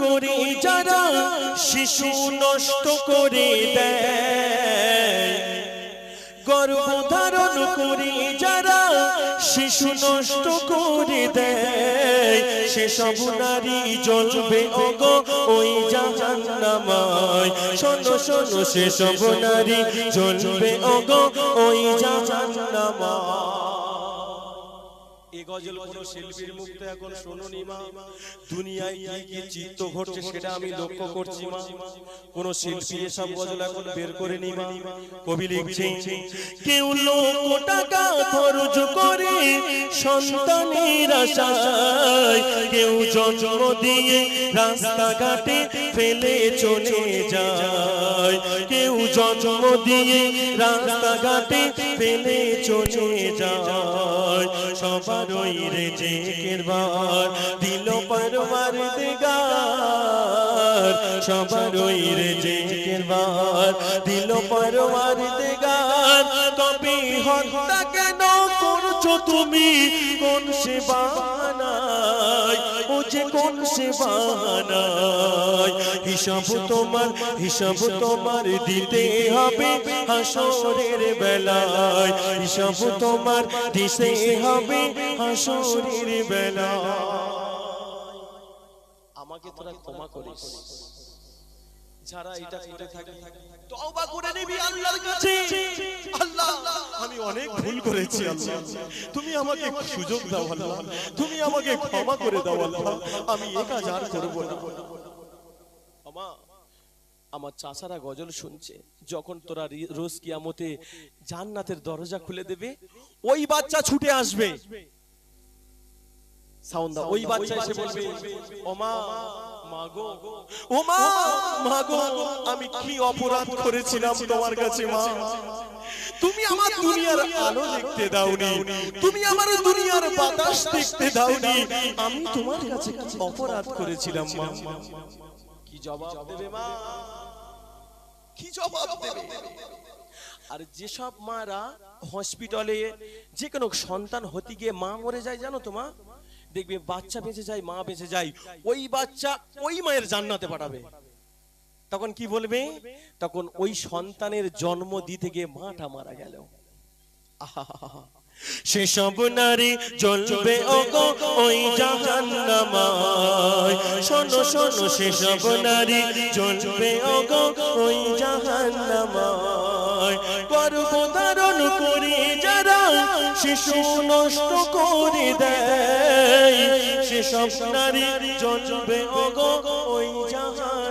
করে যারা শিশু নষ্ট করে দেয়। গর্ভ করে যারা শিশু নষ্ট করে দেয়। সেসব নারী জ্বলবে অগ ওই জাহান্নামায়। শোনো শোনো, সেসব নারী জ্বলবে অগ ওই জাহান্নামায়। এ গজল কোন শিল্পীর মুক্ত এখন শোনুনি মা। দুনিয়ায় কি কি চিত্ত ঘটছে সেটা আমি লক্ষ্য করছি মা। কোন শিল্পী এসব গজল এখন বের করে নি মা। কবি লিখছে কেউ লোক টাকা খরচ করে সন্তানের আশায় কেউ জন্ম দিয়ে রাস্তাঘাটে ফেলে চলে যায়। কেউ জন্ম দিয়ে রাস্তাঘাটে ফেলে চলে যায়। সবারই রে জেকের বার দিল পরমার দেগার সবারই রে জেকের বার দিল পরমার দেগার তবে হত্যা কেন করছ তুমি? কোন সে বানায় যে কোন সে হিসাব তোমার হিসাব তোমার দিতে হবে হাসরের বেলায়। হিসাব তোমার দিতে হবে হাসরের বেলায়। আমাকে তোরা ক্ষমা করিস। যারা এটা করে থাকে তওবা করে নিবি আল্লাহর কাছে। আল্লাহ আমি অনেক ভুল করেছি আল্লাহ। তুমি আমাকে সুযোগ দাও আল্লাহ। তুমি আমাকে ক্ষমা করে দাও আল্লাহ। আমি এ কাজ আর করব না। আমা আমার চাচারা গজল শুনছে। যখন তোরা রোজ কিয়ামতে জান্নাতের দরজা খুলে দেবে ওই বাচ্চা ছুটে আসবে। সাউন্ড দাও ওই বাচ্চা এসে বলবে ওমা মাগো মাগো আমি কি অপরাধ করেছিলাম তোমার কাছে মা তুমি আমার দুনিয়ার আলো দেখতে দাওনি তুমি আমার দুনিয়ার বাতাস দেখতে দাওনি আমি তোমার কাছে কি অপরাধ করেছিলাম মা কি জবাব দেবে মা কি জবাব দেবে আর যেসব মারা হসপিটালে যে কোনো সন্তান হতে গিয়ে মা মরে যায় জানো তো মা দেখবে বাচ্চা বেঁচে যায়, মা বেঁচে যায়, ওই বাচ্চা ওই মায়ের জান্নাতে পাঠাবে। তখন কি বলবে? তখন ওই সন্তানের জন্ম দিতে গিয়ে মাটা মারা গেল। আহাহাহা। সেসব নারী জ্বলবে ওগো ওই জাহান্নামায়। শোনো শোনো সেসব নারী জ্বলবে ওগো ওই জাহান্নামায়। গর্ভ ধারণ করে যারা, শিশু নষ্ট করে দেয়। সেসব নারী জন্মে অগ ওই জাহান্নামায়